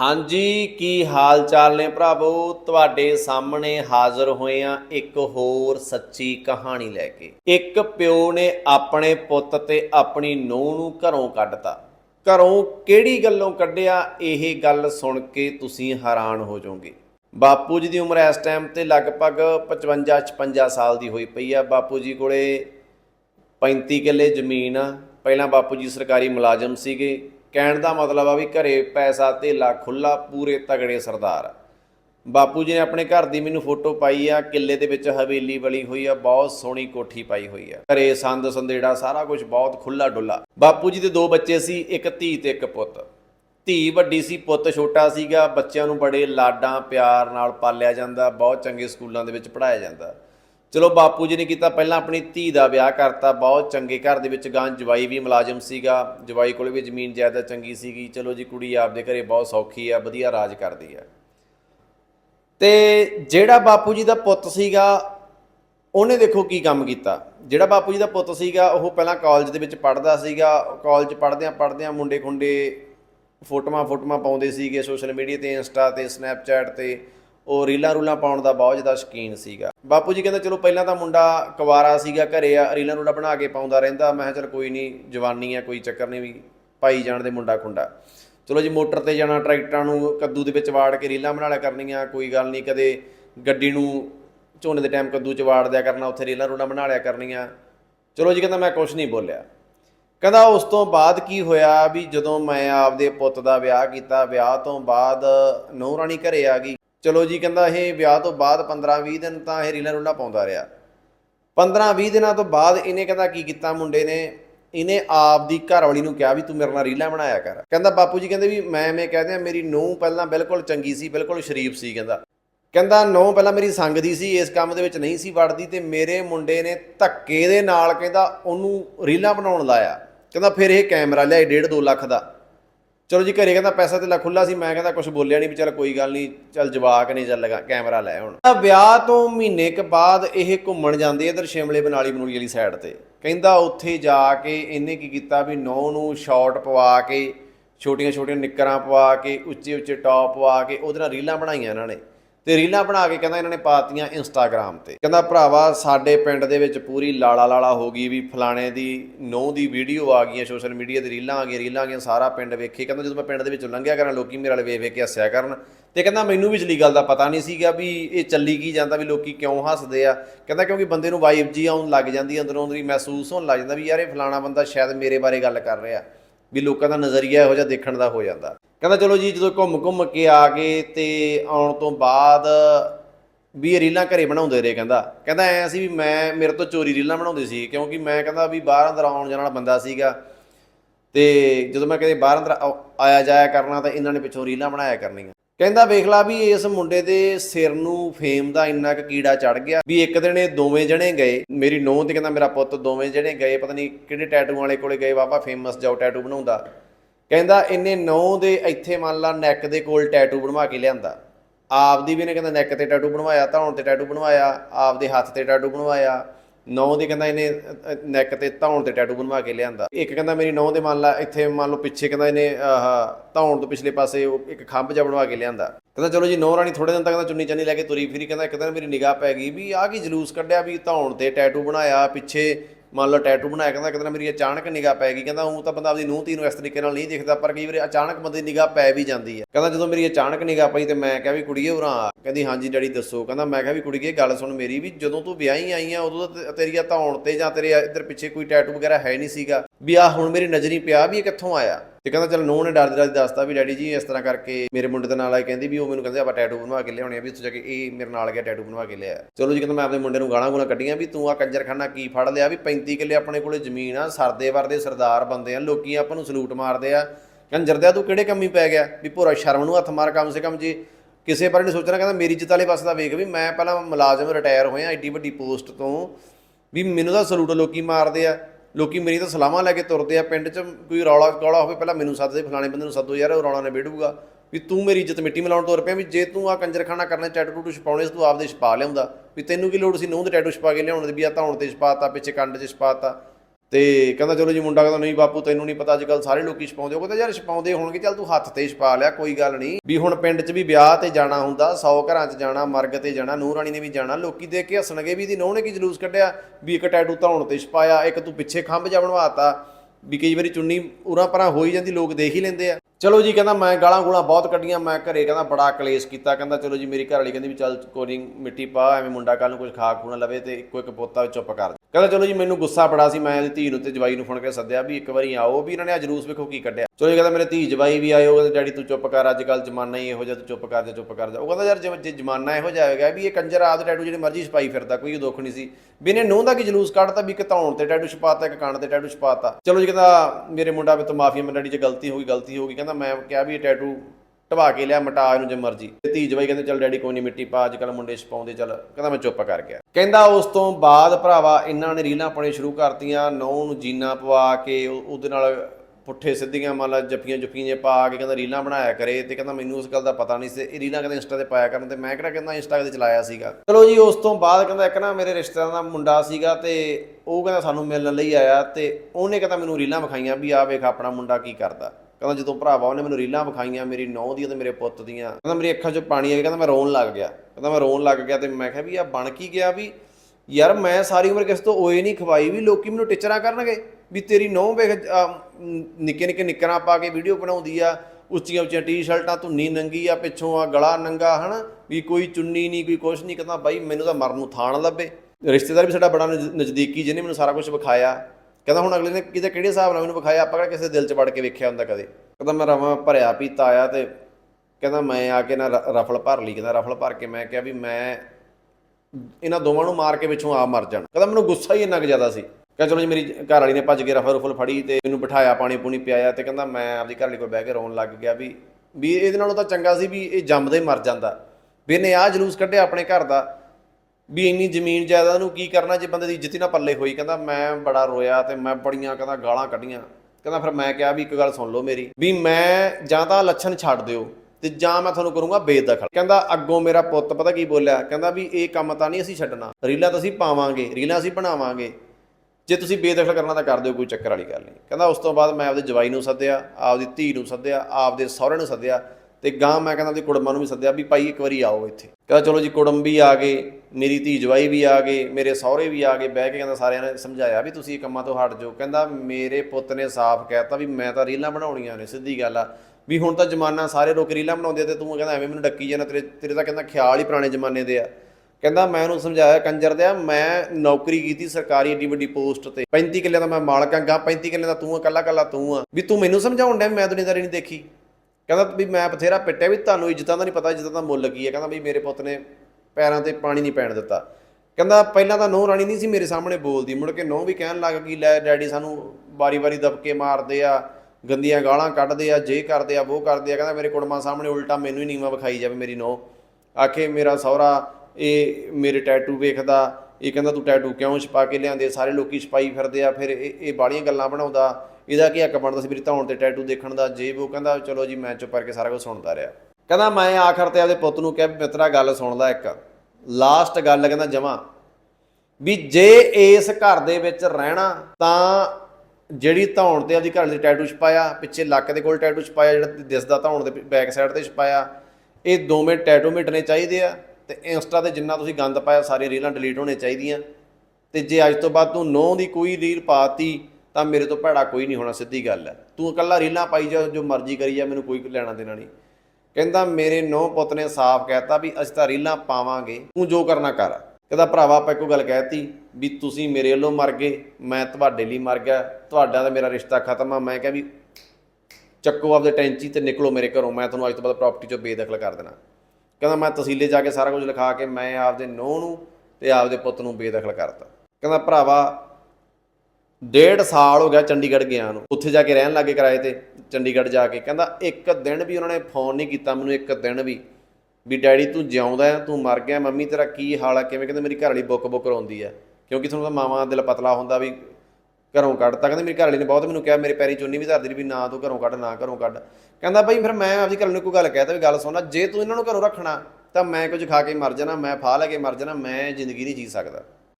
ਹਾਂਜੀ, ਕੀ ਹਾਲ ਚਾਲ ਨੇ ਭਰਾਵੋ? ਤੁਹਾਡੇ ਸਾਹਮਣੇ ਹਾਜ਼ਰ ਹੋਏ ਆ ਇੱਕ ਹੋਰ ਸੱਚੀ ਕਹਾਣੀ ਲੈ ਕੇ। ਇੱਕ ਪਿਓ ਨੇ ਆਪਣੇ ਪੁੱਤ ਤੇ ਆਪਣੀ ਨੂੰਹ ਨੂੰ ਘਰੋਂ ਕੱਢਤਾ। ਘਰੋਂ ਕਿਹੜੀ ਗੱਲੋਂ ਕੱਢਿਆ? ਇਹ ਗੱਲ ਸੁਣ ਕੇ ਤੁਸੀਂ ਹੈਰਾਨ ਹੋ ਜਾਓਗੇ। ਬਾਪੂ ਜੀ ਦੀ ਉਮਰ ਇਸ ਟਾਈਮ ਤੇ ਲਗਭਗ 55 56 ਸਾਲ ਦੀ ਹੋਈ ਪਈ ਆ। ਬਾਪੂ ਜੀ ਕੋਲੇ 35 ਕਿੱਲੇ ਜ਼ਮੀਨ ਆ। ਪਹਿਲਾਂ ਬਾਪੂ ਜੀ ਸਰਕਾਰੀ ਮੁਲਾਜ਼ਮ ਸੀਗੇ। ਕਹਿਣ ਦਾ ਮਤਲਬ ਆ ਵੀ ਘਰੇ ਪੈਸਾ, ਧੇਲਾ ਖੁੱਲਾ ਪੂਰੇ ਤਗੜੇ ਸਰਦਾਰ। ਬਾਪੂ ਜੀ ਨੇ ਆਪਣੇ ਘਰ ਦੀ ਮੈਨੂੰ ਫੋਟੋ ਪਾਈ ਆ, ਕਿੱਲੇ ਦੇ ਵਿੱਚ ਹਵੇਲੀ ਬਲੀ ਹੋਈ ਆ, ਬਹੁਤ ਸੋਹਣੀ ਕੋਠੀ ਪਾਈ ਹੋਈ ਆ। ਘਰੇ ਸੰਦ, ਸੰਦੇੜਾ, ਸਾਰਾ ਕੁਝ ਬਹੁਤ ਖੁੱਲਾ ਡੁੱਲਾ। ਬਾਪੂ ਜੀ ਦੇ ਦੋ ਬੱਚੇ ਸੀ, ਇੱਕ ਧੀ ਤੇ ਇੱਕ ਪੁੱਤ। ਧੀ ਵੱਡੀ ਸੀ, ਪੁੱਤ ਛੋਟਾ ਸੀਗਾ, ਬੱਚਿਆਂ ਨੂੰ ਬੜੇ ਲਾਡਾਂ, ਪਿਆਰ ਨਾਲ ਪਾਲਿਆ ਜਾਂਦਾ, ਬਹੁਤ ਚੰਗੇ ਸਕੂਲਾਂ ਦੇ ਵਿੱਚ ਪੜ੍ਹਾਇਆ ਜਾਂਦਾ। ਚਲੋ ਬਾਪੂ ਜੀ ਨੇ ਕੀਤਾ, ਪਹਿਲਾਂ ਆਪਣੀ ਧੀ ਦਾ ਵਿਆਹ ਕਰਤਾ, ਬਹੁਤ ਚੰਗੇ ਘਰ ਦੇ ਵਿੱਚ ਗਾਂ ਜਵਾਈ ਵੀ ਮੁਲਾਜ਼ਮ ਸੀਗਾ, ਜਵਾਈ ਕੋਲ ਵੀ ਜ਼ਮੀਨ ਜਾਇਦਾਦ ਚੰਗੀ ਸੀਗੀ, ਚਲੋ ਜੀ ਕੁੜੀ ਆਪਦੇ ਘਰੇ ਬਹੁਤ ਸੌਖੀ ਆ, ਵਧੀਆ ਰਾਜ ਕਰਦੀ ਆ। ਤੇ ਜਿਹੜਾ ਬਾਪੂ ਜੀ ਦਾ ਪੁੱਤ ਸੀਗਾ, ਉਹਨੇ ਦੇਖੋ ਕੀ ਕੰਮ ਕੀਤਾ। ਜਿਹੜਾ ਬਾਪੂ ਜੀ ਦਾ ਪੁੱਤ ਸੀਗਾ, ਉਹ ਪਹਿਲਾਂ ਕਾਲਜ ਦੇ ਵਿੱਚ ਪੜ੍ਹਦਾ ਸੀਗਾ ਕਾਲਜ ਪੜ੍ਹਦਿਆਂ ਪੜ੍ਹਦਿਆਂ ਮੁੰਡੇ ਖੁੰਡੇ ਫੋਟੋਆਂ ਫੋਟੋਆਂ ਪਾਉਂਦੇ ਸੀਗੇ ਸੋਸ਼ਲ ਮੀਡੀਆ ਤੇ ਇੰਸਟਾ ਤੇ ਸਨੈਪਚੈਟ ਤੇ। ਉਹ ਰੀਲਾਂ ਰੂਲਾਂ ਪਾਉਣ ਦਾ ਬਹੁਤ ਜ਼ਿਆਦਾ ਸ਼ੌਕੀਨ ਸੀਗਾ। ਬਾਪੂ ਜੀ ਕਹਿੰਦਾ, ਚਲੋ ਪਹਿਲਾਂ ਤਾਂ ਮੁੰਡਾ ਕੁਵਾਰਾ ਸੀਗਾ, ਘਰੇ ਆ, ਰੀਲਾਂ ਰੂਲਾਂ ਬਣਾ ਕੇ ਪਾਉਂਦਾ ਰਹਿੰਦਾ। ਮੈਂ ਕਿਹਾ, ਚਲ ਕੋਈ ਨਹੀਂ ਜਵਾਨੀ ਆ, ਕੋਈ ਚੱਕਰ ਨਹੀਂ ਵੀ ਪਾਈ ਜਾਣ ਦੇ ਮੁੰਡਾ ਖੁੰਡਾ ਚਲੋ ਜੀ, ਮੋਟਰ ਤੇ ਜਾਣਾ, ਟਰੈਕਟਰਾਂ ਨੂੰ ਕੱਦੂ ਦੇ ਵਿੱਚ ਵਾੜ ਕੇ ਰੀਲਾਂ ਬਣਾ ਲਿਆ ਕਰਨੀਆਂ, ਕੋਈ ਗੱਲ ਨਹੀਂ ਕਦੇ ਗੱਡੀ ਨੂੰ ਝੋਨੇ ਦੇ ਟਾਈਮ ਕੱਦੂ ਚ ਵਾੜ ਦਿਆ ਕਰਨਾ, ਉੱਥੇ ਰੀਲਾਂ ਰੂਲਾਂ ਬਣਾ ਲਿਆ ਕਰਨੀਆਂ। ਚਲੋ ਜੀ, ਕਹਿੰਦਾ, ਮੈਂ ਕੁਝ ਨਹੀਂ ਬੋਲਿਆ। ਕਹਿੰਦਾ, ਉਸ ਤੋਂ ਬਾਅਦ ਕੀ ਹੋਇਆ ਵੀ ਜਦੋਂ ਮੈਂ ਆਪਦੇ ਪੁੱਤ ਦਾ ਵਿਆਹ ਕੀਤਾ, ਵਿਆਹ ਤੋਂ ਬਾਅਦ ਨੂੰਹ ਰਾਣੀ ਘਰੇ ਆ ਗਈ। ਚਲੋ ਜੀ, ਕਹਿੰਦਾ ਇਹ ਵਿਆਹ ਤੋਂ ਬਾਅਦ 15-20 ਦਿਨ ਤਾਂ ਇਹ ਰੀਲਾਂ ਰੂਲਾਂ ਪਾਉਂਦਾ ਰਿਹਾ। 15-20 ਦਿਨਾਂ ਤੋਂ ਬਾਅਦ ਇਹਨੇ ਕਹਿੰਦਾ ਕੀ ਕੀਤਾ ਮੁੰਡੇ ਨੇ? ਇਹਨੇ ਆਪ ਦੀ ਘਰਵਾਲੀ ਨੂੰ ਕਿਹਾ ਵੀ ਤੂੰ ਮੇਰੇ ਨਾਲ ਰੀਲਾਂ ਬਣਾਇਆ ਕਰ। ਕਹਿੰਦਾ ਬਾਪੂ ਜੀ ਕਹਿੰਦੇ ਵੀ ਮੈਂ ਐਵੇਂ ਕਹਦੇ ਆ ਮੇਰੀ ਨੂੰਹ ਪਹਿਲਾਂ ਬਿਲਕੁਲ ਚੰਗੀ ਸੀ, ਬਿਲਕੁਲ ਸ਼ਰੀਫ ਸੀ ਕਹਿੰਦਾ। ਕਹਿੰਦਾ ਨੂੰਹ ਪਹਿਲਾਂ ਮੇਰੀ ਸੰਗ ਦੀ ਸੀ, ਇਸ ਕੰਮ ਦੇ ਵਿੱਚ ਨਹੀਂ ਸੀ ਵੜਦੀ ਤੇ ਮੇਰੇ ਮੁੰਡੇ ਨੇ ਧੱਕੇ ਦੇ ਨਾਲ ਕਹਿੰਦਾ ਉਹਨੂੰ ਰੀਲਾਂ ਬਣਾਉਣ ਲਾਇਆ। ਕਹਿੰਦਾ ਫਿਰ ਇਹ ਕੈਮਰਾ ਲਿਆ 1.5 2 ਲੱਖ ਦਾ। ਚਲੋ ਜੀ ਘਰੇ ਕਹਿੰਦਾ ਪੈਸਾ ਤੇ ਖੁੱਲਾ ਸੀ, ਮੈਂ ਕਹਿੰਦਾ ਕੁਝ ਬੋਲਿਆ ਨਹੀਂ ਵੀ ਚੱਲ ਕੋਈ ਗੱਲ ਨਹੀਂ ਚੱਲ ਜਵਾਕ ਨਹੀਂ ਚੱਲ ਲਗਾ, ਕੈਮਰਾ ਲੈ ਹੁਣ। ਤਾਂ ਵਿਆਹ ਤੋਂ ਮਹੀਨੇ ਕ ਬਾਅਦ ਇਹ ਘੁੰਮਣ ਜਾਂਦੇ ਇਧਰ ਸ਼ਿਮਲੇ ਬਨਾਲੀ ਬਨੂਲੀ ਵਾਲੀ ਸਾਈਡ ਤੇ। ਕਹਿੰਦਾ ਉੱਥੇ ਜਾ ਕੇ ਇਹਨੇ ਕੀ ਕੀਤਾ ਵੀ ਨੌ ਨੂੰ ਸ਼ਾਰਟ ਪਵਾ ਕੇ ਛੋਟੀਆਂ ਛੋਟੀਆਂ ਨਿੱਕਰਾਂ ਪਵਾ ਕੇ ਉੱਚੇ ਉੱਚੇ ਟੌਪ ਪਵਾ ਕੇ, ਉਹਦੇ ਨਾਲ ਰੀਲਾਂ ਬਣਾਈਆਂ ਇਹਨਾਂ ਨੇ। ਤੇ ਰੀਲਾਂ ਬਣਾ ਕੇ ਕਹਿੰਦਾ ਇਹਨਾਂ ਨੇ ਪਾਤੀਆਂ ਇੰਸਟਾਗ੍ਰam ਤੇ। ਕਹਿੰਦਾ ਭਰਾਵਾ ਸਾਡੇ ਪਿੰਡ ਦੇ ਵਿੱਚ ਪੂਰੀ ਲਾਲਾ ਲਾਲਾ ਹੋ ਗਈ ਵੀ ਫਲਾਣੇ ਦੀ ਨੌ ਦੀ ਵੀਡੀਓ ਆ ਗਈਆਂ ਸੋਸ਼ਲ ਮੀਡੀਆ ਤੇ ਰੀਲਾਂ ਆ ਗਈਆਂ ਰੀਲਾਂ ਆ ਗਈਆਂ ਸਾਰਾ ਪਿੰਡ ਵੇਖੇ। ਕਹਿੰਦਾ ਜਦੋਂ ਮੈਂ ਪਿੰਡ ਦੇ ਵਿੱਚ ਲੰਘਿਆ ਕਰਾਂ ਲੋਕੀ ਮੇਰੇ ਵਾਲੇ ਵੇਖ ਵੇਖ ਕੇ ਹੱਸਿਆ ਕਰਨ। ਤੇ ਕਹਿੰਦਾ ਮੈਨੂੰ ਵਿਚਲੀ ਗੱਲ ਦਾ ਪਤਾ ਨਹੀਂ ਸੀਗਾ ਵੀ ਇਹ ਚੱਲੀ ਕੀ ਜਾਂਦਾ ਵੀ ਲੋਕੀ ਕਿਉਂ ਹੱਸਦੇ ਆ। ਕਹਿੰਦਾ ਕਿਉਂਕਿ ਬੰਦੇ ਨੂੰ ਵਾਈਬ ਜੀ ਆਉਣ ਲੱਗ ਜਾਂਦੀ ਹੈ, ਅੰਦਰੋਂ ਅੰਦਰੀ ਮਹਿਸੂਸ ਹੋਣ ਲੱਗ ਜਾਂਦਾ ਵੀ ਯਾਰ ਇਹ ਫਲਾਣਾ ਬੰਦਾ ਸ਼ਾਇਦ ਮੇਰੇ ਬਾਰੇ ਗੱਲ ਕਰ ਰਿਹਾ। ਵੀ ਲੋਕਾਂ ਦਾ ਨਜ਼ਰੀਆ ਇਹੋ ਜਿਹਾ ਦੇਖਣ ਦਾ ਹੋ ਜਾਂਦਾ। ਕਹਿੰਦਾ ਚਲੋ ਜੀ, ਜਦੋਂ ਘੁੰਮ ਘੁੰਮ ਕੇ ਆ ਗਏ ਤੇ ਆਉਣ ਤੋਂ ਬਾਅਦ ਵੀ ਇਹ ਰੀਲਾਂ ਘਰੇ ਬਣਾਉਂਦੇ ਰਹੇ ਕਹਿੰਦਾ। ਕਹਿੰਦਾ ਐ ਸੀ ਵੀ ਮੈਂ, ਮੇਰੇ ਤੋਂ ਚੋਰੀ ਰੀਲਾਂ ਬਣਾਉਂਦੇ ਸੀ ਕਿਉਂਕਿ ਮੈਂ ਕਹਿੰਦਾ ਵੀ ਬਾਹਰ ਅੰਦਰ ਆਉਣ ਜਾਣ ਵਾਲਾ ਬੰਦਾ ਸੀਗਾ ਤੇ ਜਦੋਂ ਮੈਂ ਕਦੇ ਬਾਹਰ ਅੰਦਰ ਆਇਆ ਜਾਇਆ ਕਰਨਾ ਤਾਂ ਇਹਨਾਂ ਨੇ ਪਿੱਛੋਂ ਰੀਲਾਂ ਬਣਾਇਆ ਕਰਨੀਆਂ। ਕਹਿੰਦਾ ਵੇਖ ਲਾ ਵੀ ਇਸ ਮੁੰਡੇ ਦੇ ਸਿਰ ਨੂੰ ਫੇਮ ਦਾ ਇੰਨਾ ਕੁ ਕੀੜਾ ਚੜ ਗਿਆ ਵੀ ਇੱਕ ਦਿਨ ਇਹ ਦੋਵੇਂ ਜਣੇ ਗਏ। ਮੇਰੀ ਨੋਹ ਤੇ ਕਹਿੰਦਾ ਮੇਰਾ ਪੁੱਤ ਦੋਵੇਂ ਜਣੇ ਗਏ, ਪਤਾ ਨਹੀਂ ਕਿਹੜੇ ਟੈਟੂ ਵਾਲੇ ਕੋਲੇ ਗਏ ਬਾਬਾ ਫੇਮਸ ਜਾਓ ਟੈਟੂ ਬਣਾਉਂਦਾ। ਕਹਿੰਦਾ ਇਹਨੇ ਨੂੰਹ ਦੇ ਇੱਥੇ ਮੰਨ ਲਾ ਨੈਕ ਦੇ ਕੋਲ ਟੈਟੂ ਬਣਵਾ ਕੇ ਲਿਆਂਦਾ। ਆਪ ਦੀ ਵੀ ਨੇ ਕਹਿੰਦਾ ਨੈਕ ਤੇ ਟੈਟੂ ਬਣਵਾਇਆ, ਧੌਣ ਤੇ ਟੈਟੂ ਬਣਵਾਇਆ ਆਪ ਦੇ ਹੱਥ ਤੇ ਟੈਟੂ ਬਣਵਾਇਆ। ਨੌ ਦੇ ਕਹਿੰਦਾ ਇਹਨੇ ਨੈਕ ਤੇ ਧੌਣ ਤੇ ਟੈਟੂ ਬਣਵਾ ਕੇ ਲਿਆਂਦਾ। ਇੱਕ ਕਹਿੰਦਾ ਮੇਰੀ ਨੌ ਦੇ ਮੰਨ ਲਾ ਇੱਥੇ ਮੰਨ ਲਓ ਪਿੱਛੇ ਕਹਿੰਦਾ ਇਹਨੇ, ਆਹ, ਧੌਣ ਤੋਂ ਪਿਛਲੇ ਪਾਸੇ ਇੱਕ ਖੰਭ ਜਿਹਾ ਬਣਵਾ ਕੇ ਲਿਆਂਦਾ। ਕਹਿੰਦਾ ਚਲੋ ਜੀ ਨੌ ਰਾਣੀ ਥੋੜੇ ਦਿਨ ਤੱਕ ਕਹਿੰਦਾ ਚੁੰਨੀ ਚੰਨੀ ਲੈ ਕੇ ਤੁਰੀ ਫਿਰੀ, ਕਹਿੰਦਾ ਇੱਕ ਦਿਨ ਮੇਰੀ ਨਿਗਾਹ ਪੈ ਗਈ ਵੀ ਆਹ ਕੀ ਜਲੂਸ ਕੱਢਿਆ ਵੀ ਧੌਣ ਤੇ ਟੈਟੂ ਬਣਾਇਆ, ਪਿੱਛੇ ਮੰਨ ਲਓ ਟੈਟੂ ਬਣਾਇਆ, ਕਹਿੰਦਾ ਕਿਤੇ ਨਾ ਮੇਰੀ ਅਚਾਨਕ ਨਿਗਾਹ ਪੈ ਗਈ, ਕਹਿੰਦਾ ਉਹ ਤਾਂ ਬੰਦਾ ਆਪਦੀ ਨੂੰਹ ਧੀ ਨੂੰ ਇਸ ਤਰੀਕੇ ਨਾਲ ਨਹੀਂ ਦੇਖਦਾ, ਪਰ ਕਈ ਵਾਰੀ ਅਚਾਨਕ ਬੰਦੇ ਦੀ ਨਿਗਾਹ ਪੈ ਵੀ ਜਾਂਦੀ ਹੈ। ਕਹਿੰਦਾ ਜਦੋਂ ਮੇਰੀ ਅਚਾਨਕ ਨਿਗਾਹ ਪਈ ਤੇ ਮੈਂ ਕਿਹਾ ਵੀ ਕੁੜੀਏ ਉਰਾਂ ਆ। ਕਹਿੰਦੀ, ਹਾਂਜੀ ਡੈਡੀ, ਦੱਸੋ। ਕਹਿੰਦਾ, ਮੈਂ ਕਿਹਾ ਵੀ ਕੁੜੀਏ, ਗੱਲ ਸੁਣ ਮੇਰੀ ਵੀ, ਜਦੋਂ ਤੂੰ ਵਿਆਹੀ ਆਈ ਆ, ਉਦੋਂ ਤਾਂ ਤੇ- ਤੇਰੀਆਂ ਧੌਣ ਤੇ ਜਾਂ ਤੇਰੇ ਇੱਧਰ ਪਿੱਛੇ ਕੋਈ ਟੈਟੂ ਵਗੈਰਾ ਹੈ ਨਹੀਂ ਸੀਗਾ। ਵੀ ਆ ਹੁਣ ਮੇਰੀ ਨਜ਼ਰੀ ਪਿਆ ਵੀ ਇਹ ਕਿੱਥੋਂ ਆਇਆ? ਤੇ ਕਹਿੰਦਾ ਚਲ ਨੂੰਹ ਨੇ ਡਰਦੀ ਡਰਦੀ ਦੱਸਤਾ ਵੀ ਡੈਡੀ ਜੀ ਇਸ ਤਰ੍ਹਾਂ ਕਰਕੇ ਮੇਰੇ ਮੁੰਡੇ ਦੇ ਨਾਲ ਆਈ ਕਹਿੰਦੀ ਵੀ ਉਹ ਮੈਨੂੰ ਕਹਿੰਦੇ ਆਪਾਂ ਟੈਟੂ ਬਣਵਾ ਕੇ ਲਿਆਉਣੇ ਆ, ਵੀ ਉੱਥੇ ਜਾ ਕੇ ਇਹ ਮੇਰੇ ਨਾਲ ਗਿਆ ਟੈਟੂ ਬਣਵਾ ਕੇ ਲਿਆ। ਚਲੋ ਜੀ ਕਹਿੰਦਾ ਮੈਂ ਆਪਣੇ ਮੁੰਡੇ ਨੂੰ ਗਾਲਾਂ ਗੂਲਾਂ ਕੱਢੀਆਂ ਵੀ ਤੂੰ ਆ ਕੰਜਰਖਾਨਾ ਕੀ ਫੜ ਲਿਆ ਵੀ 35 ਕਿੱਲੇ ਆਪਣੇ ਕੋਲੇ ਜ਼ਮੀਨ ਆ, ਸਰਦੇ ਵਰਦੇ ਸਰਦਾਰ ਬੰਦੇ ਆ, ਲੋਕੀ ਆਪਾਂ ਨੂੰ ਸਲੂਟ ਮਾਰਦੇ ਆ। ਕੰਜਰ ਦਿਆ ਤੂੰ ਕਿਹੜੇ ਕੰਮੀ ਪੈ ਗਿਆ? ਵੀ ਭੋਰਾ ਸ਼ਰਮ ਨੂੰ ਹੱਥ ਮਾਰ ਕਮ ਸੇ ਕਮ ਜੀ ਕਿਸੇ ਬਾਰੇ ਨਹੀਂ ਸੋਚਣਾ, ਕਹਿੰਦਾ ਮੇਰੀ ਜਿੱਤ ਵਾਲੇ ਪਾਸੇ ਦਾ ਵੇਖ ਵੀ ਮੈਂ ਪਹਿਲਾਂ ਮੁਲਾਜ਼ਮ ਰਿਟਾਇਰ ਹੋਇਆ, ਐਡੀ ਵੱਡੀ ਪੋਸਟ ਤੋਂ ਵੀ ਮੈਨੂੰ ਤਾਂ ਸਲੂਟ ਲੋਕੀ ਮਾਰਦੇ ਆ। ਲੋਕੀ ਮੇਰੀ ਤਾਂ ਸਲਾਮਾਂ ਲੈ ਕੇ ਤੁਰਦੇ ਆ, ਪਿੰਡ 'ਚ ਕੋਈ ਰੌਲਾ ਗੌਲਾ ਹੋਵੇ, ਪਹਿਲਾਂ ਮੈਨੂੰ ਸੱਦਦੇ ਫਲਾਣੇ ਬੰਦੇ ਨੂੰ ਸੱਦੋ ਯਾਰ, ਉਹ ਰੌਲਾ ਨੇ ਵੇੜੂਗਾ ਵੀ ਤੂੰ ਮੇਰੀ ਇੱਜ਼ਤ ਮਿੱਟੀ ਮਿਲਾਉਣ ਤੁਰ ਪਿਆ, ਵੀ ਜੇ ਤੂੰ ਆ ਕੰਜਰਖਾਨਾ ਕਰਨਾ ਟੈਟੂ ਟੂਟੂ ਛਪਾਉਣੇ ਸੀ, ਤੂੰ ਆਪਦੇ ਛਪਾ ਲਿਆਉਂਦਾ। ਵੀ ਤੈਨੂੰ ਕੀ ਲੋੜ ਸੀ, ਨੂੰਹ ਦੇ ਟੈਟੂ ਛਪਾ ਕੇ ਲਿਆਉਣ ਦੀ, ਵੀ ਆ ਧੌਣ ਤੇ ਛਪਾਤਾ ਪਿੱਛੇ ਕੰਡ 'ਚ ਛਪਾਤਾ ਤੇ ਕਹਿੰਦਾ ਚਲੋ ਜੀ ਮੁੰਡਾ ਕਹਿੰਦਾ, ਨਹੀਂ ਬਾਪੂ, ਤੈਨੂੰ ਨਹੀਂ ਪਤਾ ਅੱਜ ਕੱਲ ਸਾਰੇ ਲੋਕੀ ਛਪਾਉਂਦੇ ਉਹ ਕਹਿੰਦਾ, ਯਾਰ ਛਪਾਉਂਦੇ ਹੋਣਗੇ, ਚੱਲ ਤੂੰ ਹੱਥ ਤੇ ਛਪਾ ਲਿਆ, ਕੋਈ ਗੱਲ ਨਹੀਂ। ਵੀ ਹੁਣ ਪਿੰਡ 'ਚ ਵੀ ਵਿਆਹ ਤੇ ਜਾਣਾ ਹੁੰਦਾ 100 ਘਰਾਂ 'ਚ ਜਾਣਾ, ਮਰਗ ਤੇ ਜਾਣਾ ਨੂਰ ਰਾਣੀ ਨੇ ਵੀ ਜਾਣਾ, ਲੋਕੀ ਦੇਖ ਕੇ ਹੱਸਣਗੇ ਵੀ ਇਹਦੀ ਨੂੰਹ ਨੇ ਕੀ ਜਲੂਸ ਕੱਢਿਆ, ਵੀ ਇੱਕ ਟੈਟੂ ਧੌਣ ਤੇ ਛਪਾਇਆ, ਇੱਕ ਤੂੰ ਪਿੱਛੇ ਖੰਭ ਜਾ ਬਣਵਾਤਾ, ਵੀ ਕਈ ਵਾਰੀ ਚੁੰਨੀ ਉਰਾਂ ਪਰਾਂ ਹੋ ਹੀ ਜਾਂਦੀ, ਲੋਕ ਦੇਖ ਹੀ ਲੈਂਦੇ ਆ। ਚਲੋ ਜੀ, ਕਹਿੰਦਾ, ਮੈਂ ਗਾਲਾਂ ਗੂਲਾਂ ਬਹੁਤ ਕੱਢੀਆਂ, ਮੈਂ ਘਰੇ ਕਹਿੰਦਾ ਬੜਾ ਕਲੇਸ਼ ਕੀਤਾ। ਕਹਿੰਦਾ, ਚਲੋ ਜੀ, ਮੇਰੀ ਘਰ ਵਾਲੀ ਕਹਿੰਦੀ ਵੀ ਚੱਲ ਕੋਰਿੰਗ ਮਿੱਟੀ ਪਾ, ਐਵੇਂ ਮੁੰਡਾ ਕੱਲ ਨੂੰ ਕੁਝ ਖਾ ਖੂਣਾ ਲਵੇ ਤੇ ਇੱਕੋ ਇੱਕ ਪੋਤਾ ਚੁੱਪ ਕਰ ਕਹਿੰਦਾ ਚਲੋ ਜੀ, ਮੈਨੂੰ ਗੁੱਸਾ ਬੜਾ ਸੀ, ਮੈਂ ਇਹਦੀ ਧੀ ਨੂੰ ਤੇ ਜਵਾਈ ਨੂੰ ਫੋਨ ਕੇ ਸੱਦਿਆ ਵੀ ਇੱਕ ਵਾਰੀ ਆਓ ਵੀ ਇਹਨਾਂ ਨੇ ਆ ਜਲੂਸ ਵੇਖੋ ਕੀ ਕੱਢਿਆ। ਚਲੋ ਜੀ, ਕਹਿੰਦਾ ਮੇਰੇ ਧੀ ਜਵਾਈ ਵੀ ਆਇਓ ਉਹ ਕਹਿੰਦੇ, ਡੈਡੀ ਤੂੰ ਚੁੱਪ ਕਰ, ਅੱਜ ਕੱਲ ਜ਼ਮਾਨਾ ਹੀ ਇਹੋ ਜਿਹਾ, ਤੂੰ ਚੁੱਪ ਕਰ ਜਾ, ਚੁੱਪ ਕਰ ਜਾ। ਉਹ ਕਹਿੰਦਾ, ਯਾਰ ਜੇ ਜੇ ਜ਼ਮਾਨਾ ਇਹੋ ਜਿਹਾ ਹੋਏਗਾ ਵੀ ਇਹ ਕੰਜਰ ਆਪ ਦੇ ਟੈਟੂ ਜਿਹੜੇ ਮਰਜ਼ੀ ਛਪਾਈ ਫਿਰਦਾ, ਕੋਈ ਦੁੱਖ ਨਹੀਂ ਸੀ। ਵੀ ਇਹਨੇ ਨੂੰਹ ਦਾ ਕੀ ਜਲੂਸ ਕੱਢਤਾ, ਵੀ ਇੱਕ ਧੌਣ ਤੇ ਟੈਟੂ ਛਪਾਤਾ, ਇੱਕ ਕੰਨ ਤੇ ਟੈਟੂ ਛਪਾਤਾ। ਚਲੋ ਜੀ, ਕਹਿੰਦਾ, ਮੇਰੇ ਮੁੰਡਾ ਵੀ ਤੋਂ ਮਾਫੀ ਮੈਂ ਡੈਡੀ ਜੇ ਗਲਤੀ ਹੋ ਗਈ, ਗਲਤੀ ਹੋ ਗਈ। ਕਹਿੰਦਾ, ਮੈਂ ਕਿਹਾ ਵੀ ਇਹ ਟੈਟੂ ਢਵਾ ਕੇ ਲਿਆ ਮਟਾ ਇਹਨੂੰ ਜੇ ਮਰਜ਼ੀ। ਤੇ ਧੀ ਜਵਾਈ ਕਹਿੰਦੇ, ਚੱਲ ਡੈਡੀ ਕੋਈ ਨਹੀਂ ਮਿੱਟੀ ਪਾ, ਅੱਜ ਕੱਲ ਮੁੰਡੇ ਛਪਾਉਂਦੇ, ਚੱਲ। ਕਹਿੰਦਾ, ਮੈਂ ਚੁੱਪ ਕਰ ਗਿਆ। ਕਹਿੰਦਾ ਉਸ ਤੋਂ ਬਾਅਦ ਭਰਾਵਾ ਇਹਨਾਂ ਨੇ ਰੀਲਾਂ ਪਾਉਣੀ ਸ਼ੁਰੂ ਕਰਤੀਆਂ ਨੌ ਨੂੰ ਜੀਨਾ ਪਵਾ ਕੇ ਉਹਦੇ ਨਾਲ ਪੁੱਠੇ ਸਿੱਧੀਆਂ ਮੰਨ ਲਾ ਜੱਫੀਆਂ ਜੁਫੀਆਂ ਜੇ ਪਾ ਕੇ ਕਹਿੰਦਾ ਰੀਲਾਂ ਬਣਾਇਆ ਕਰੇ ਤੇ ਕਹਿੰਦਾ ਮੈਨੂੰ ਉਸ ਗੱਲ ਦਾ ਪਤਾ ਨਹੀਂ ਸੀ। ਇਹ ਰੀਲਾਂ ਕਹਿੰਦਾ ਇੰਸਟਾ ਤੇ ਪਾਇਆ ਕਰਨ ਤੇ ਮੈਂ ਕਿਹੜਾ ਕਹਿੰਦਾ ਇੰਸਟਾ ਤੇ ਚਲਾਇਆ ਸੀਗਾ। ਚਲੋ ਜੀ, ਉਸ ਤੋਂ ਬਾਅਦ ਕਹਿੰਦਾ ਇੱਕ ਨਾ ਮੇਰੇ ਰਿਸ਼ਤੇਦਾਰ ਦਾ ਮੁੰਡਾ ਸੀਗਾ ਤੇ ਉਹ ਕਹਿੰਦਾ ਸਾਨੂੰ ਮਿਲਣ ਲਈ ਆਇਆ ਤੇ ਉਹਨੇ ਕਹਿੰਦਾ ਮੈਨੂੰ ਰੀਲਾਂ ਵਿਖਾਈਆਂ ਵੀ ਆ ਵੇਖ ਆਪਣਾ ਮੁੰਡਾ ਕੀ ਕਰਦਾ। ਕਹਿੰਦਾ ਜਦੋਂ ਭਰਾਵਾ ਉਹਨੇ ਮੈਨੂੰ ਰੀਲਾਂ ਵਿਖਾਈਆਂ, ਮੇਰੀ ਨੌਂ ਦੀਆਂ ਤੇ ਮੇਰੇ ਪੁੱਤ ਦੀਆਂ। ਕਹਿੰਦਾ ਮੇਰੀ ਅੱਖਾਂ 'ਚੋਂ ਪਾਣੀ ਆ ਗਿਆ, ਕਹਿੰਦਾ ਮੈਂ ਰੋਣ ਲੱਗ ਗਿਆ। ਕਹਿੰਦਾ ਮੈਂ ਰੋਣ ਲੱਗ ਗਿਆ ਤੇ ਮੈਂ ਕਿਹਾ ਵੀ ਆ ਬਣ ਕੀ ਗਿਆ ਵੀ? ਯਾਰ ਮੈਂ ਸਾਰੀ ਉਮਰ ਕਿਸ ਤੋਂ ਓਏ ਨਹੀਂ ਖਵਾਈ ਵੀ, ਲੋਕੀ ਮੈਨੂੰ ਟਿਚਰਾਂ ਕਰਨਗੇ ਵੀ ਤੇਰੀ ਨੌਂ ਵੇਖ ਨਿੱਕੇ ਨਿੱਕੇ ਨਿੱਕਰਾਂ ਪਾ ਕੇ ਵੀਡੀਓ ਬਣਾਉਂਦੀ ਆ, ਉੱਚੀਆਂ ਉੱਚੀਆਂ ਟੀ-ਸ਼ਰਟਾਂ ਧੁੰਨੀ ਨੰਗੀ ਆ, ਪਿੱਛੋਂ ਆ ਗਲਾ ਨੰਗਾ, ਹਨਾ? ਵੀ ਕੋਈ ਚੁੰਨੀ ਨਹੀਂ, ਕੋਈ ਕੁਛ ਨਹੀਂ, ਕਹਿੰਦਾ ਬਾਈ ਮੈਨੂੰ ਤਾਂ ਮਰਨ ਨੂੰ ਥਾਣ ਲੱਭੇ। ਰਿਸ਼ਤੇਦਾਰ ਵੀ ਸਾਡਾ ਬੜਾ ਨਜ਼- ਨਜ਼ਦੀਕੀ ਜਿਹਨੇ ਮੈਨੂੰ ਸਾਰਾ ਕੁਝ ਵਿਖਾਇਆ। ਕਹਿੰਦਾ ਹੁਣ ਅਗਲੇ ਨੇ ਕਿਤੇ ਕਿਹੜੇ ਹਿਸਾਬ ਨਾਲ ਮੈਨੂੰ ਵਿਖਾਇਆ? ਆਪਾਂ ਕਿਹੜਾ ਕਿਸੇ ਦਿਲ 'ਚ ਵੜ ਕੇ ਵੇਖਿਆ ਹੁੰਦਾ ਕਦੇ? ਕਹਿੰਦਾ ਮੈਂ ਰਵਾਂ ਭਰਿਆ ਪੀਤਾ ਆਇਆ ਤੇ ਕਹਿੰਦਾ ਮੈਂ ਆ ਕੇ ਨਾ ਰ- ਰਫਲ ਭਰ ਲਈ। ਕਹਿੰਦਾ ਰਫਲ ਭਰ ਕੇ ਮੈਂ ਕਿਹਾ ਵੀ ਮੈਂ ਇਹਨਾਂ ਦੋਵਾਂ ਨੂੰ ਮਾਰ ਕੇ ਪਿੱਛੋਂ ਆ ਮਰ ਜਾਣ। ਕਹਿੰਦਾ ਮੈਨੂੰ ਗੁੱਸਾ ਹੀ ਇੰਨਾ ਕੁ ਜ਼ਿਆਦਾ ਸੀ। ਕਹਿੰਦਾ ਚਲੋ ਜੀ, ਮੇਰੀ ਘਰ ਵਾਲੀ ਨੇ ਭੱਜ ਕੇ ਰਫਲ ਰਫਲ ਫੜੀ ਤੇ ਮੈਨੂੰ ਬਿਠਾਇਆ, ਪਾਣੀ ਪੂਣੀ ਪਿਆਇਆ ਤੇ ਕਹਿੰਦਾ ਮੈਂ ਆਪਦੀ ਘਰ ਵਾਲੀ ਕੋਲ ਬਹਿ ਕੇ ਰੋਣ ਲੱਗ ਗਿਆ ਵੀ ਵੀ ਇਹਦੇ ਨਾਲੋਂ ਤਾਂ ਚੰਗਾ ਸੀ ਵੀ ਇਹ ਜੰਮਦੇ ਹੀ ਮਰ ਜਾਂਦਾ। ਵੀ ਇਹਨੇ ਆਹ ਜਲੂਸ ਕੱਢਿਆ ਆਪਣੇ ਘਰ ਦਾ। ਵੀ ਇੰਨੀ ਜ਼ਮੀਨ ਜਾਇਦਾਦ ਨੂੰ ਕੀ ਕਰਨਾ ਜੇ ਬੰਦੇ ਦੀ ਇੱਜ਼ਤ ਹੀ ਨਾ ਪੱਲੇ ਹੋਈ? ਕਹਿੰਦਾ, ਮੈਂ ਬੜਾ ਰੋਇਆ ਤੇ ਮੈਂ ਬੜੀਆਂ ਕਹਿੰਦਾ ਗਾਲਾਂ ਕੱਢੀਆਂ। ਕਹਿੰਦਾ, ਫਿਰ ਮੈਂ ਕਿਹਾ ਵੀ ਇੱਕ ਗੱਲ ਸੁਣ ਲਓ ਮੇਰੀ, ਵੀ ਮੈਂ ਜਾਂ ਤਾਂ ਲੱਛਣ ਛੱਡ ਦਿਓ ਤੇ ਜਾਂ ਮੈਂ ਤੁਹਾਨੂੰ ਕਰੂੰਗਾ ਬੇਦਖਲ। ਕਹਿੰਦਾ, ਅੱਗੋਂ ਮੇਰਾ ਪੁੱਤ ਪਤਾ ਕੀ ਬੋਲਿਆ? ਕਹਿੰਦਾ ਵੀ ਇਹ ਕੰਮ ਤਾਂ ਨਹੀਂ ਅਸੀਂ ਛੱਡਣਾ, ਰੀਲਾਂ ਤਾਂ ਅਸੀਂ ਪਾਵਾਂਗੇ, ਰੀਲਾਂ ਅਸੀਂ ਬਣਾਵਾਂਗੇ। ਜੇ ਤੁਸੀਂ ਬੇਦਖਲ ਕਰਨਾ ਤਾਂ ਕਰ ਦਿਓ, ਕੋਈ ਚੱਕਰ ਵਾਲੀ ਗੱਲ ਨਹੀਂ। ਕਹਿੰਦਾ, ਉਸ ਤੋਂ ਬਾਅਦ ਮੈਂ ਆਪਦੇ ਜਵਾਈ ਨੂੰ ਸੱਦਿਆ, ਆਪਦੀ ਧੀ ਨੂੰ ਸੱਦਿਆ, ਆਪਦੇ ਸਹੁਰੇ ਨੂੰ ਸੱਦਿਆ। ਤੇ ਗਾਂ ਮੈਂ ਕਹਿੰਦਾ ਆਪਦੀ ਕੁੜਮਾਂ ਨੂੰ ਵੀ ਸੱਦਿਆ ਵੀ ਭਾਈ ਇੱਕ ਵਾਰੀ ਆਓ ਇੱਥੇ। ਕਹਿੰਦਾ ਚਲੋ ਜੀ, ਕੁੜਮ ਵੀ ਆ ਗਏ, ਮੇਰੀ ਧੀ ਜਵਾਈ ਵੀ ਆ ਗਏ, ਮੇਰੇ ਸਹੁਰੇ ਵੀ ਆ ਗਏ, ਬਹਿ ਕੇ ਕਹਿੰਦਾ ਸਾਰਿਆਂ ਨੇ ਸਮਝਾਇਆ ਵੀ ਤੁਸੀਂ ਇਹ ਕੰਮਾਂ ਤੋਂ ਹਟ ਜਾਓ। ਕਹਿੰਦਾ ਮੇਰੇ ਪੁੱਤ ਨੇ ਸਾਫ਼ ਕਹਿਤਾ ਵੀ ਮੈਂ ਤਾਂ ਰੀਲਾਂ ਬਣਾਉਣੀਆਂ ਨੇ, ਸਿੱਧੀ ਗੱਲ ਆ। ਵੀ ਹੁਣ ਤਾਂ ਜ਼ਮਾਨਾ ਸਾਰੇ ਲੋਕ ਰੀਲਾਂ ਬਣਾਉਂਦੇ ਆ ਤੇ ਤੂੰ ਕਹਿੰਦਾ ਐਵੇਂ ਮੈਨੂੰ ਡੱਕੀ ਜਾਣਾ ਤੇਰੇ ਤੇਰੇ ਤਾਂ ਕਹਿੰਦਾ ਖਿਆਲ ਹੀ ਪੁਰਾਣੇ ਜ਼ਮਾਨੇ ਦੇ ਆ। ਕਹਿੰਦਾ ਮੈਂ ਉਹਨੂੰ ਸਮਝਾਇਆ, ਕੰਜਰ ਦਿਆ ਮੈਂ ਨੌਕਰੀ ਕੀਤੀ ਸਰਕਾਰੀ ਏਡੀ ਵੱਡੀ ਪੋਸਟ ਤੇ। 35 ਕਿੱਲਿਆਂ ਦਾ ਮੈਂ ਮਾਲਕ ਆਂ, ਗਾ 35 ਕਿੱਲਿਆਂ ਦਾ ਤੂੰ ਆ ਕੱਲਾ ਕੱਲਾ ਤੂੰ ਆ। ਵੀ ਤੂੰ ਮੈਨੂੰ ਸਮਝਾਉਣ ਡਿਆ, ਮੈਂ ਦੁਨੀਆਦਾਰੀ ਨਹੀਂ ਦੇਖੀ। ਕਹਿੰਦਾ ਵੀ ਮੈਂ ਬਥੇਰਾ ਪਿੱਟਿਆ ਵੀ ਤੁਹਾਨੂੰ ਇੱਜ਼ਤਾਂ ਦਾ ਨਹੀਂ ਪਤਾ, ਇੱਜ਼ਤਾਂ ਦਾ ਮੁੱਲ ਕੀ ਹੈ। ਕਹਿੰਦਾ ਵੀ ਮੇਰੇ ਪੁੱਤ ਨੇ ਪੈਰਾਂ ਤੇ ਪਾਣੀ ਨਹੀਂ ਪੈਣ ਦਿੱਤਾ। ਕਹਿੰਦਾ ਪਹਿਲਾਂ ਤਾਂ ਨੌ ਰਾਣੀ ਨਹੀਂ ਸੀ ਮੇਰੇ ਸਾਹਮਣੇ ਬੋਲਦੀ, ਮੁੜ ਕੇ ਨੌ ਵੀ ਕਹਿਣ ਲੱਗ ਗਈ, ਲੈ ਡੈਡੀ ਸਾਨੂੰ ਵਾਰੀ-ਵਾਰੀ ਦਬਕੇ ਮਾਰਦੇ ਆ, ਗੰਦੀਆਂ ਗਾਲਾਂ ਕੱਢਦੇ ਆ, ਜੇ ਕਰਦੇ ਆ ਉਹ ਕਰਦੇ ਆ। ਕਹਿੰਦਾ ਮੇਰੇ ਕੁੜਮਾਂ ਸਾਹਮਣੇ ਉਲਟਾ ਮੈਨੂੰ ਹੀ ਨੀਵਾ ਵਿਖਾਈ ਜਾਵੇ ਮੇਰੀ ਨੌ ਆਖੇ ਮੇਰਾ ਸਹੁਰਾ, ਇਹ ਮੇਰੇ ਟੈਟੂ ਵੇਖਦਾ, ਇਹ ਕਹਿੰਦਾ ਤੂੰ ਟੈਟੂ ਕਿਉਂ ਛਪਾ ਕੇ ਲਿਆਂਦੇ? ਸਾਰੇ ਲੋਕੀ ਛਪਾਈ ਫਿਰਦੇ ਆ, ਫਿਰ ਇਹ ਇਹ ਬਾਲੀਆਂ ਗੱਲਾਂ ਬਣਾਉਂਦਾ। ਇਹਦਾ ਕੀ ਹੱਕ ਬਣਦਾ ਸੀ ਮੇਰੀ ਧੌਣ ਤੇ ਟੈਟੂ ਦੇਖਣ ਦਾ ਜੇ ਉਹ ਕਹਿੰਦਾ, ਚਲੋ ਜੀ, ਮੈਂ ਚੁੱਪ ਕਰਕੇ ਸਾਰਾ ਕੁਝ ਸੁਣਦਾ ਰਿਹਾ। ਕਹਿੰਦਾ, ਮੈਂ ਆਖਰ ਤੇ ਆਪਦੇ ਪੁੱਤ ਨੂੰ ਕਿਹਾ ਵੀ ਮਿੱਤਰਾ ਗੱਲ ਸੁਣ ਲੈ ਇੱਕ। ਲਾਸਟ ਗੱਲ ਕਹਿੰਦਾ ਜਮਾ ਵੀ ਜੇ ਇਸ ਘਰ ਦੇ ਵਿੱਚ ਰਹਿਣਾ ਤਾਂ ਜਿਹੜੀ ਧੌਣ ਤੇ ਆਪਦੀ ਘਰ ਦੇ ਟੈਟੂ ਛਪਾਇਆ, ਪਿੱਛੇ ਲੱਕ ਦੇ ਕੋਲ ਟੈਟੂ ਛਪਾਇਆ, ਜਿਹੜਾ ਦਿਸਦਾ ਧੌਣ ਦੇ ਬੈਕ ਸਾਈਡ ਤੇ ਛਪਾਇਆ, ਇਹ ਦੋਵੇਂ ਟੈਟੂ ਮਿਟਣੇ ਚਾਹੀਦੇ ਆ ਤੇ ਇੰਸਟਾ ਤੇ ਜਿੰਨਾ ਤੁਸੀਂ ਗੰਦ ਪਾਇਆ, ਸਾਰੀਆਂ ਰੀਲਾਂ ਡਿਲੀਟ ਹੋਣੇ ਚਾਹੀਦੀਆਂ ਤੇ ਜੇ ਅੱਜ ਤੋਂ ਬਾਅਦ ਤੂੰ ਨੌ ਦੀ ਕੋਈ ਰੀਲ ਪਾਤੀ ਤਾਂ ਮੇਰੇ ਤੋਂ ਭੈੜਾ ਕੋਈ ਨਹੀਂ ਹੋਣਾ, ਸਿੱਧੀ ਗੱਲ ਹੈ। ਤੂੰ ਇਕੱਲਾ ਰੀਲਾਂ ਪਾਈ ਜਾ, ਜੋ ਮਰਜ਼ੀ ਕਰੀ ਜਾ, ਮੈਨੂੰ ਕੋਈ ਲੈਣਾ ਦੇਣਾ ਨਹੀਂ। ਕਹਿੰਦਾ, ਮੇਰੇ ਨੌ ਪੁੱਤ ਨੇ ਸਾਫ਼ ਕਹਿਤਾ ਵੀ ਅਸੀਂ ਤਾਂ ਰੀਲਾਂ ਪਾਵਾਂਗੇ, ਤੂੰ ਜੋ ਕਰਨਾ ਕਰ। ਕਹਿੰਦਾ, ਭਰਾਵਾ, ਆਪਾਂ ਇੱਕੋ ਗੱਲ ਕਹਿਤੀ ਵੀ ਤੁਸੀਂ ਮੇਰੇ ਵੱਲੋਂ ਮਰ ਗਏ, ਮੈਂ ਤੁਹਾਡੇ ਲਈ ਮਰ ਗਿਆ, ਤੁਹਾਡਾ ਤਾਂ ਮੇਰਾ ਰਿਸ਼ਤਾ ਖਤਮ ਆ। ਮੈਂ ਕਿਹਾ ਵੀ, ਚੱਕੋ ਆਪਦੇ ਟੈਂਚੀ ਤੇ ਨਿਕਲੋ ਮੇਰੇ ਘਰੋਂ, ਮੈਂ ਤੁਹਾਨੂੰ ਅੱਜ ਤੋਂ ਬਾਅਦ ਪ੍ਰਾਪਰਟੀ ਚੋਂ ਬੇਦਖਲ ਕਰ ਦੇਣਾ। ਕਹਿੰਦਾ, ਮੈਂ ਤਹਿਸੀਲੇ ਜਾ ਕੇ ਸਾਰਾ ਕੁਝ ਲਿਖਾ ਕੇ ਮੈਂ ਆਪਦੇ ਨੌਂ ਨੂੰ ਤੇ ਆਪਦੇ ਪੁੱਤ ਨੂੰ ਬੇਦਖਲ ਕਰਤਾ। ਕਹਿੰਦਾ, ਭਰਾਵਾ ਡੇਢ ਸਾਲ ਹੋ ਗਿਆ ਚੰਡੀਗੜ੍ਹ ਗਿਆ ਨੂੰ। ਉੱਥੇ ਜਾ ਕੇ ਰਹਿਣ ਲੱਗੇ ਕਿਰਾਏ ਤੇ, ਚੰਡੀਗੜ੍ਹ ਜਾ ਕੇ। ਕਹਿੰਦਾ ਇੱਕ ਦਿਨ ਵੀ ਉਹਨਾਂ ਨੇ ਫੋਨ ਨਹੀਂ ਕੀਤਾ ਮੈਨੂੰ, ਇੱਕ ਦਿਨ ਵੀ। ਵੀ ਡੈਡੀ ਤੂੰ ਜਿਉਂਦਾ ਤੂੰ ਮਰ ਗਿਆ, ਮੰਮੀ ਤੇਰਾ ਕੀ ਹਾਲ ਹੈ ਕਿਵੇਂ ਕਹਿੰਦੇ ਮੇਰੀ ਘਰ ਵਾਲੀ ਬੁੱਕ ਬੁੱਕ ਰੋਂਦੀ ਹੈ ਕਿਉਂਕਿ ਤੁਹਾਨੂੰ ਤਾਂ ਮਾਵਾਂ ਦਾ ਦਿਲ ਪਤਲਾ ਹੁੰਦਾ ਵੀ ਘਰੋਂ ਕੱਢਤਾ। ਕਹਿੰਦੇ ਮੇਰੀ ਘਰ ਵਾਲੀ ਨੇ ਬਹੁਤ ਮੈਨੂੰ ਕਿਹਾ, ਮੇਰੇ ਪੈਰੀ ਚੁੰਨੀ ਵੀ ਧਰਦੀ ਰਹੀ ਵੀ ਨਾ ਤੂੰ ਘਰੋਂ ਕੱਢ, ਨਾ ਘਰੋਂ ਕੱਢ। ਕਹਿੰਦਾ ਬਾਈ ਫਿਰ ਮੈਂ ਆਪਦੀ ਘਰ ਨੂੰ ਕੋਈ ਗੱਲ ਕਹਿਤਾ ਵੀ ਗੱਲ ਸੁਣਨਾ ਜੇ ਤੂੰ ਇਹਨਾਂ ਨੂੰ ਘਰੋਂ ਰੱਖਣਾ, ਤਾਂ ਮੈਂ ਕੁਝ ਖਾ ਕੇ ਮਰ ਜਾਣਾ, ਮੈਂ ਫਾਹ ਲੈ ਕੇ ਮਰ ਜਾਣਾ, ਮੈਂ ਜ਼ਿੰਦਗੀ ਨਹੀਂ ਜੀ ਸਕਦਾ।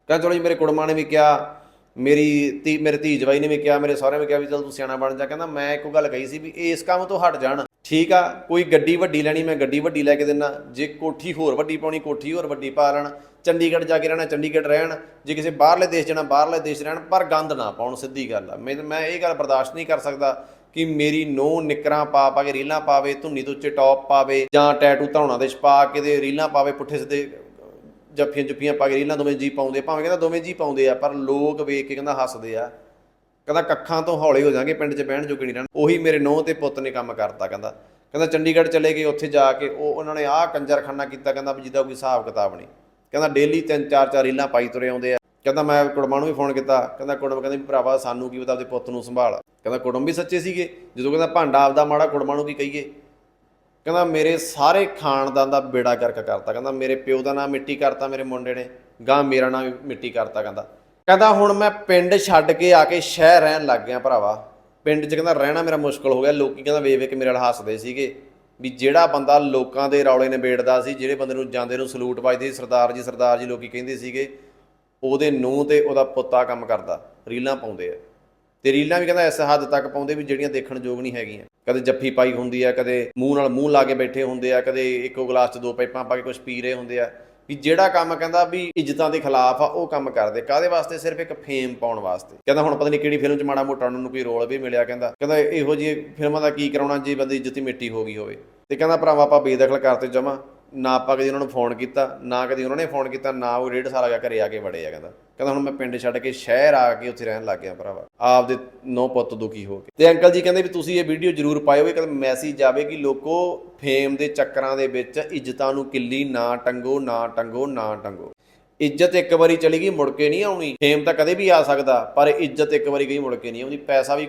ਕਹਿੰਦਾ ਚਲੋ ਜੀ, ਮੇਰੇ ਕੁੜਮਾਂ ਨੇ ਵੀ ਕਿਹਾ ਮੇਰੀ ਤੀ ਮੇਰੇ ਧੀ ਜਵਾਈ ਨੇ ਵੀ ਕਿਹਾ, ਮੇਰੇ ਸਹੁਰੇ ਨੇ ਕਿਹਾ ਵੀ ਚਲ ਤੂੰ ਸਿਆਣਾ ਬਣ ਜਾ। ਕਹਿੰਦਾ ਮੈਂ ਇੱਕੋ ਗੱਲ ਕਹੀ ਸੀ ਵੀ ਇਸ ਕੰਮ ਤੋਂ ਹਟ ਜਾਣ। ਠੀਕ ਆ, ਕੋਈ ਗੱਡੀ ਵੱਡੀ ਲੈਣੀ, ਮੈਂ ਗੱਡੀ ਵੱਡੀ ਲੈ ਕੇ ਦਿੰਨਾ। ਜੇ ਕੋਠੀ ਹੋਰ ਵੱਡੀ ਪਾਉਣੀ, ਕੋਠੀ ਹੋਰ ਵੱਡੀ ਪਾ ਲੈਣ। ਚੰਡੀਗੜ੍ਹ ਜਾ ਕੇ ਰਹਿਣਾ, ਚੰਡੀਗੜ੍ਹ ਰਹਿਣ। ਜੇ ਕਿਸੇ ਬਾਹਰਲੇ ਦੇਸ਼ ਜਾਣਾ, ਬਾਹਰਲੇ ਦੇਸ਼ ਰਹਿਣ, ਪਰ ਗੰਦ ਨਾ ਪਾਉਣ, ਸਿੱਧੀ ਗੱਲ ਆ। ਮੈਂ ਮੈਂ ਇਹ ਗੱਲ ਬਰਦਾਸ਼ਤ ਨਹੀਂ ਕਰ ਸਕਦਾ ਕਿ ਮੇਰੀ ਨੋ ਨਿਕਰਾਂ ਪਾ ਪਾ ਕੇ ਰੀਲਾਂ ਪਾਵੇ, ਧੁੰਨੀ ਤੋਂ ਉੱਚੇ ਟੌਪ ਪਾਵੇ ਜਾਂ ਟੈਟੂ ਧੌਣਾ ਦੇ ਛਪਾ ਕੇ ਦੇ ਰੀਲਾਂ ਪਾਵੇ, ਪੁੱਠੇ ਸਿੱਧੇ ਜੱਫੀਆਂ ਜੁੱਫੀਆਂ ਪਾ ਕੇ ਰੀਲਾਂ ਦੋਵੇਂ ਜੀ ਪਾਉਂਦੇ ਭਾਵੇਂ ਕਹਿੰਦਾ ਦੋਵੇਂ ਜੀ ਪਾਉਂਦੇ ਆ, ਪਰ ਲੋਕ ਵੇਖ ਕੇ ਕਹਿੰਦਾ ਹੱਸਦੇ ਆ। ਕਹਿੰਦਾ ਕੱਖਾਂ ਤੋਂ ਹੌਲੇ ਹੋ ਜਾਣਗੇ ਪਿੰਡ 'ਚ ਬਹਿਣ ਜੋਗੇ ਨਹੀਂ ਰਹਿਣ। ਉਹੀ ਮੇਰੇ ਨੋਹ ਤੇ ਪੁੱਤ ਨੇ ਕੰਮ ਕਰਤਾ ਕਹਿੰਦਾ। ਕਹਿੰਦਾ ਚੰਡੀਗੜ੍ਹ ਚਲੇ ਗਏ, ਉੱਥੇ ਜਾ ਕੇ ਉਹ ਉਹਨਾਂ ਨੇ ਆਹ ਕੰਜਰਖਾਨਾ ਕੀਤਾ, ਕਹਿੰਦਾ ਵੀ ਜਿਹਦਾ ਕੋਈ ਹਿਸਾਬ ਕਿਤਾਬ ਨਹੀਂ। ਕਹਿੰਦਾ ਡੇਲੀ ਤਿੰਨ, ਚਾਰ ਚਾਰ ਰੀਲਾਂ ਪਾਈ ਤੁਰੇ ਆਉਂਦੇ ਆ। ਕਹਿੰਦਾ ਮੈਂ ਕੁੜਮਾਂ ਨੂੰ ਵੀ ਫੋਨ ਕੀਤਾ। ਕਹਿੰਦਾ ਕੁੜਮ ਕਹਿੰਦੇ ਵੀ ਭਰਾਵਾ ਸਾਨੂੰ ਕੀ ਪਤਾ ਆਪਦੇ ਪੁੱਤ ਨੂੰ ਸੰਭਾਲ। ਕਹਿੰਦਾ ਕੁੜਮ ਵੀ ਸੱਚੇ ਸੀਗੇ। ਜਦੋਂ ਕਹਿੰਦਾ ਭਾਂਡਾ ਆਪਦਾ ਮਾੜਾ ਕੁੜਮਾਂ ਨੂੰ ਕੀ ਕਹੀਏ? ਕਹਿੰਦਾ ਮੇਰੇ ਸਾਰੇ ਖਾਨਦਾਨ ਦਾ ਬੇੜਾ ਗਰਕ ਕਰਤਾ। ਕਹਿੰਦਾ ਮੇਰੇ ਪਿਓ ਦਾ ਨਾਮ ਮਿੱਟੀ ਕਰਤਾ, ਮੇਰੇ ਮੁੰਡੇ ਨੇ। ਗਾਂ ਮੇਰਾ ਨਾਮ ਵੀ ਮਿੱਟੀ ਕਰਤਾ ਕਹਿੰਦਾ। ਕਹਿੰਦਾ ਹੁਣ ਮੈਂ ਪਿੰਡ ਛੱਡ ਕੇ ਆ ਕੇ ਸ਼ਹਿਰ ਰਹਿਣ ਲੱਗ ਗਿਆ ਭਰਾਵਾ। ਪਿੰਡ 'ਚ ਕਹਿੰਦਾ ਰਹਿਣਾ ਮੇਰਾ ਮੁਸ਼ਕਲ ਹੋ ਗਿਆ। ਲੋਕੀ ਕਹਿੰਦਾ ਵੇਖ ਕੇ ਮੇਰੇ ਨਾਲ ਹੱਸਦੇ ਸੀਗੇ। ਵੀ ਜਿਹੜਾ ਬੰਦਾ ਲੋਕਾਂ ਦੇ ਰੌਲੇ ਨਿਬੇੜਦਾ ਸੀ, ਜਿਹੜੇ ਬੰਦੇ ਨੂੰ ਜਾਂਦੇ ਨੂੰ ਸਲੂਟ ਵੱਜਦੇ ਸੀ, ਸਰਦਾਰ ਜੀ ਸਰਦਾਰ ਜੀ ਲੋਕੀ ਕਹਿੰਦੇ ਸੀਗੇ, ਉਹਦੇ ਨੂੰਹ ਤੇ ਉਹਦਾ ਪੁੱਤਾ ਕੰਮ ਕਰਦਾ। ਰੀਲਾਂ ਪਾਉਂਦੇ ਆ। ਤੇ ਰੀਲਾਂ ਵੀ ਕਹਿੰਦਾ ਇਸ ਹੱਦ ਤੱਕ ਪਾਉਂਦੇ ਵੀ ਜਿਹੜੀਆਂ ਦੇਖਣ ਯੋਗ ਨਹੀਂ ਹੈਗੀਆਂ। ਕਦੇ ਜੱਫੀ ਪਾਈ ਹੁੰਦੀ ਆ, ਕਦੇ ਮੂੰਹ ਨਾਲ ਮੂੰਹ ਲਾ ਕੇ ਬੈਠੇ ਹੁੰਦੇ ਆ, ਕਦੇ ਇੱਕੋ ਗਲਾਸ 'ਚ ਦੋ ਪਾਈਪਾਂ ਪਾ ਕੇ ਕੁਝ ਪੀ ਰਹੇ ਹੁੰਦੇ ਆ। ਵੀ ਜਿਹੜਾ ਕੰਮ ਕਹਿੰਦਾ ਵੀ ਇੱਜ਼ਤਾਂ ਦੇ ਖਿਲਾਫ ਆ, ਉਹ ਕੰਮ ਕਰਦੇ। ਕਾਦੇ ਵਾਸਤੇ? ਸਿਰਫ ਇੱਕ ਫੇਮ ਪਾਉਣ ਵਾਸਤੇ। ਕਹਿੰਦਾ ਹੁਣ ਪਤਾ ਨਹੀਂ ਕਿਹੜੀ ਫਿਲਮ 'ਚ ਮਾੜਾ ਮੋਟਾ ਉਹਨਾਂ ਨੂੰ ਕੋਈ ਰੋਲ ਵੀ ਮਿਲਿਆ ਕਹਿੰਦਾ। ਕਹਿੰਦਾ ਇਹੋ ਜਿਹੀ ਫਿਲਮਾਂ ਦਾ ਕੀ ਕਰਾਉਣਾ ਜੇ ਬੰਦੇ ਦੀ ਇੱਜ਼ਤ ਮਿੱਟੀ ਹੋ ਗਈ ਹੋਵੇ। ਤੇ ਕਹਿੰਦਾ ਭਰਾਵਾ, ਆਪਾਂ ਬੇਦਖਲ ਕਰਤੇ ਜਮਾ। ਨਾ ਆਪਾਂ ਕਦੀ ਉਹਨਾਂ ਨੂੰ ਫੋਨ ਕੀਤਾ, ਨਾ ਕਦੀ ਉਹਨਾਂ ਨੇ ਫੋਨ ਕੀਤਾ, ਨਾ ਉਹ ਰੇਡ ਸਾਰਾ ਗਿਆ ਘਰੇ ਆ ਕੇ ਵੜੇ ਆ ਕਹਿੰਦਾ। ਕਹਿੰਦਾ ਹੁਣ ਮੈਂ ਪਿੰਡ ਛੱਡ ਕੇ ਸ਼ਹਿਰ ਆ ਕੇ ਉੱਥੇ ਰਹਿਣ ਲੱਗ ਗਿਆ ਭਰਾਵਾ। ਆਪਦੇ ਨੌ ਪੁੱਤ ਦੁਖੀ ਹੋ ਕੇ। ਤੇ ਅੰਕਲ ਜੀ ਕਹਿੰਦੇ ਵੀ ਤੁਸੀਂ ਇਹ ਵੀਡੀਓ ਜ਼ਰੂਰ ਪਾਇਓ ਇਹ ਕਹਿੰਦੇ ਮੈਸੇਜ ਜਾਵੇ ਕਿ ਲੋਕੋ ਫੇਮ ਦੇ ਚੱਕਰਾਂ ਦੇ ਵਿੱਚ ਇੱਜ਼ਤਾਂ ਨੂੰ ਕਿੱਲੀ ਨਾ ਟੰਗੋ ਨਾ ਟੰਗੋ ਨਾ ਟੰਗੋ। ਇੱਜ਼ਤ ਇੱਕ ਵਾਰੀ ਚਲੀ ਗਈ, ਮੁੜ ਕੇ ਨਹੀਂ ਆਉਣੀ। ਫੇਮ ਤਾਂ ਕਦੇ ਵੀ ਆ ਸਕਦਾ, ਪਰ ਇੱਜ਼ਤ ਇੱਕ ਵਾਰੀ ਗਈ, ਮੁੜ ਕੇ ਨਹੀਂ ਆਉਂਦੀ ਪੈਸਾ ਵੀ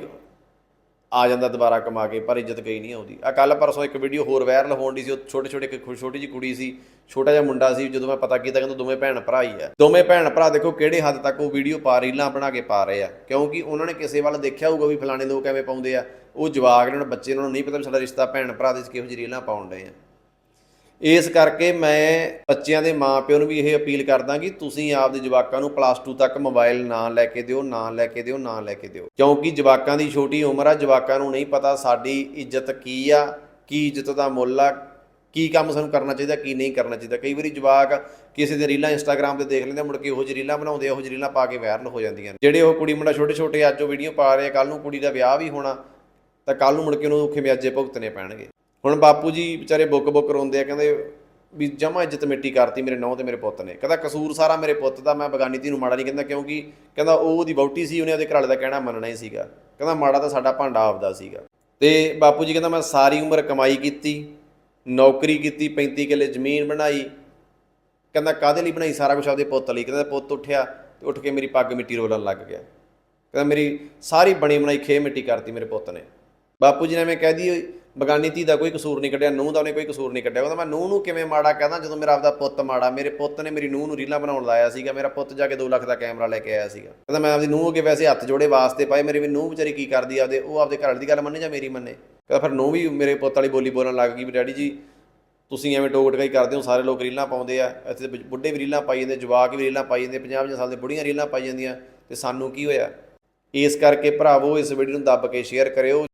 ਆ ਜਾਂਦਾ ਦੁਬਾਰਾ ਕਮਾ ਕੇ, ਪਰ ਇੱਜ਼ਤ ਗਈ ਨਹੀਂ ਆਉਂਦੀ। ਆ ਕੱਲ ਪਰਸੋਂ ਇੱਕ ਵੀਡੀਓ ਹੋਰ ਵਾਇਰਲ ਹੋਣ ਦੀ ਸੀ, ਉਹ ਛੋਟੇ ਛੋਟੇ ਇੱਕ ਛੋਟੀ ਜਿਹੀ ਕੁੜੀ ਸੀ, ਛੋਟਾ ਜਿਹਾ ਮੁੰਡਾ ਸੀ, ਜਦੋਂ ਮੈਂ ਪਤਾ ਕੀਤਾ ਕਹਿੰਦਾ ਦੋਵੇਂ ਭੈਣ ਭਰਾ ਹੀ ਆ। ਦੋਵੇਂ ਭੈਣ ਭਰਾ ਦੇਖੋ ਕਿਹੜੇ ਹੱਦ ਤੱਕ ਉਹ ਵੀਡੀਓ ਪਾ ਰੀਲਾਂ ਬਣਾ ਕੇ ਪਾ ਰਹੇ ਆ। ਕਿਉਂਕਿ ਉਹਨਾਂ ਨੇ ਕਿਸੇ ਵੱਲ ਦੇਖਿਆ ਹੋਊਗਾ ਵੀ ਫਲਾਣੇ ਲੋਕ ਐਵੇਂ ਪਾਉਂਦੇ ਆ। ਉਹ ਜਵਾਕ ਨੇ, ਉਹਨਾਂ ਬੱਚੇ ਨੂੰ ਨਹੀਂ ਪਤਾ ਵੀ ਸਾਡਾ ਰਿਸ਼ਤਾ ਭੈਣ ਭਰਾ ਦੇ ਵਿੱਚ ਕਿਹੋ ਜਿਹੀ ਰੀਲਾਂ ਪਾਉਣ ਡਏ ਆ। ਇਸ ਕਰਕੇ ਮੈਂ ਬੱਚਿਆਂ ਦੇ ਮਾਪਿਆਂ ਨੂੰ ਵੀ ਇਹ ਅਪੀਲ ਕਰਦਾ ਕਿ ਤੁਸੀਂ ਆਪਦੇ ਜਵਾਕਾਂ ਨੂੰ ਪਲੱਸ 2 ਤੱਕ ਮੋਬਾਈਲ ਨਾ ਲੈ ਕੇ ਦਿਓ, ਨਾ ਲੈ ਕੇ ਦਿਓ, ਨਾ ਲੈ ਕੇ ਦਿਓ। ਕਿਉਂਕਿ ਜਵਾਕਾਂ ਦੀ ਛੋਟੀ ਉਮਰ ਆ, ਜਵਾਕਾਂ ਨੂੰ ਨਹੀਂ ਪਤਾ ਸਾਡੀ ਇੱਜ਼ਤ ਕੀ ਆ, ਕੀ ਇੱਜ਼ਤ ਦਾ ਮੁੱਲ ਆ, ਕੀ ਕੰਮ ਸਾਨੂੰ ਕਰਨਾ ਚਾਹੀਦਾ, ਕੀ ਨਹੀਂ ਕਰਨਾ ਚਾਹੀਦਾ। ਕਈ ਵਾਰੀ ਜਵਾਕ ਕਿਸੇ ਦੇ ਰੀਲਾਂ ਇੰਸਟਾਗ੍ਰam ਤੇ ਦੇਖ ਲੈਂਦੇ ਮੁੜ ਕੇ ਉਹੋ ਜਿਹੀ ਰੀਲਾਂ ਬਣਾਉਂਦੇ ਆ, ਉਹੋ ਜਿਹੀ ਰੀਲਾਂ ਪਾ ਕੇ ਵਾਇਰਲ ਹੋ ਜਾਂਦੀਆਂ ਜਿਹੜੇ ਉਹ ਕੁੜੀ ਮੁੰਡਾ ਛੋਟੇ ਛੋਟੇ ਅੱਜ ਉਹ ਵੀਡੀਓ ਪਾ ਰਹੇ ਆ ਕੱਲ ਨੂੰ ਕੁੜੀ ਦਾ ਵਿਆਹ ਵੀ ਹੋਣਾ, ਤਾਂ ਕੱਲ ਨੂੰ ਮੁੜ ਕੇ ਉਹਨੂੰ ਖਿਮਿਆਜੇ ਭੁਗਤਣੇ ਪੈਣਗੇ। ਹੁਣ ਬਾਪੂ ਜੀ ਵਿਚਾਰੇ ਬੁੱਕ ਬੁੱਕ ਰੋਂਦੇ ਆ, ਕਹਿੰਦੇ ਵੀ ਜਮਾ ਇੱਜ਼ਤ ਮਿੱਟੀ ਕਰਤੀ ਮੇਰੇ ਨੌਂ ਤੇ ਮੇਰੇ ਪੁੱਤ ਨੇ। ਕਹਿੰਦਾ ਕਸੂਰ ਸਾਰਾ ਮੇਰੇ ਪੁੱਤ ਦਾ, ਮੈਂ ਬਗਾਨੀ ਧੀ ਨੂੰ ਮਾੜਾ ਨਹੀਂ ਕਹਿੰਦਾ ਕਿਉਂਕਿ ਕਹਿੰਦਾ ਉਹ ਉਹਦੀ ਵਹੁਟੀ ਸੀ, ਉਹਨੇ ਉਹਦੇ ਘਰ ਵਾਲੇ ਦਾ ਕਹਿਣਾ ਮੰਨਣਾ ਹੀ ਸੀਗਾ। ਕਹਿੰਦਾ ਮਾੜਾ ਤਾਂ ਸਾਡਾ ਭਾਂਡਾ ਆਪਦਾ ਸੀਗਾ। ਤੇ ਬਾਪੂ ਜੀ ਕਹਿੰਦਾ ਮੈਂ ਸਾਰੀ ਉਮਰ ਕਮਾਈ ਕੀਤੀ, ਨੌਕਰੀ ਕੀਤੀ 35 ਕਿੱਲੇ ਜ਼ਮੀਨ ਬਣਾਈ। ਕਹਿੰਦਾ ਕਾਦੇ ਲਈ ਬਣਾਈ? ਸਾਰਾ ਕੁਝ ਆਪਦੇ ਪੁੱਤ ਲਈ। ਕਹਿੰਦਾ ਪੁੱਤ ਉੱਠਿਆ ਤੇ ਉੱਠ ਕੇ ਮੇਰੀ ਪੱਗ ਮਿੱਟੀ ਰੋਲਣ ਲੱਗ ਗਿਆ। ਕਹਿੰਦਾ ਮੇਰੀ ਸਾਰੀ ਬਣੀ ਬਣਾਈ ਖੇ ਮਿੱਟੀ ਕਰਤੀ ਮੇਰੇ ਪੁੱਤ ਨੇ। ਬਾਪੂ ਜੀ ਨੇ ਮੈਂ ਕਹਿ ਦੀ ਬਗਾਨੀ ਧੀ ਦਾ ਕੋਈ ਕਸੂਰ ਨਹੀਂ ਕੱਢਿਆ, ਨੂੰਹ ਦਾ ਉਹਨੇ ਕੋਈ ਕਸੂਰ ਨਹੀਂ ਕੱਢਿਆ। ਕਹਿੰਦਾ ਮੈਂ ਨੂੰਹ ਨੂੰ ਕਿਵੇਂ ਮਾੜਾ ਕਹਿੰਦਾ? ਜਦੋਂ ਮੇਰਾ ਆਪਦਾ ਪੁੱਤ ਮਾੜਾ, ਮੇਰੇ ਪੁੱਤ ਨੇ ਮੇਰੀ ਨੂੰਹ ਨੂੰ ਰੀਲਾਂ ਬਣਾਉਣ ਲਾਇਆ ਸੀਗਾ, ਮੇਰਾ ਪੁੱਤ ਜਾ ਕੇ 2 ਲੱਖ ਦਾ ਕੈਮਰਾ ਲੈ ਕੇ ਆਇਆ ਸੀਗਾ। ਕਹਿੰਦਾ ਮੈਂ ਆਪਦੀ ਨੂੰਹ ਅੱਗੇ ਵੈਸੇ ਹੱਥ ਜੋੜੇ ਵਾਸਤੇ ਪਾਏ, ਮੇਰੇ ਵੀ ਨੂੰਹ ਵਿਚਾਰੀ ਕੀ ਕਰਦੀ ਆਪਦੇ, ਉਹ ਆਪਦੇ ਘਰ ਵਾਲੀ ਦੀ ਗੱਲ ਮੰਨੇ ਜਾਂ ਮੇਰੀ ਮੰਨੇ? ਕਹਿੰਦਾ ਫਿਰ ਨੂੰਹ ਵੀ ਮੇਰੇ ਪੁੱਤ ਵਾਲੀ ਬੋਲੀ ਬੋਲਣ ਲੱਗ ਗਈ ਵੀ ਡੈਡੀ ਜੀ, ਤੁਸੀਂ ਐਵੇਂ ਟੋਕ ਟਕਾਈ ਕਰਦੇ ਹੋ, ਸਾਰੇ ਲੋਕ ਰੀਲਾਂ ਪਾਉਂਦੇ ਆ, ਇੱਥੇ ਬੁੱਢੇ ਵੀ ਰੀਲਾਂ ਪਾਈ ਜਾਂਦੇ, ਜਵਾਕ ਵੀ ਰੀਲਾਂ ਪਾਈ ਜਾਂਦੇ 50 50 ਸਾਲ ਦੇ ਬੁੜੀਆਂ ਰੀਲਾਂ ਪਾਈ ਜਾਂਦੀਆਂ, ਤੇ ਸਾਨੂੰ ਕੀ ਹੋਇਆ? ਇਸ ਕਰਕੇ ਭਰਾਵੋ, ਇਸ ਵੀਡੀਓ ਨੂੰ ਦੱਬ ਕੇ ਸ਼ੇਅਰ ਕਰਿਓ।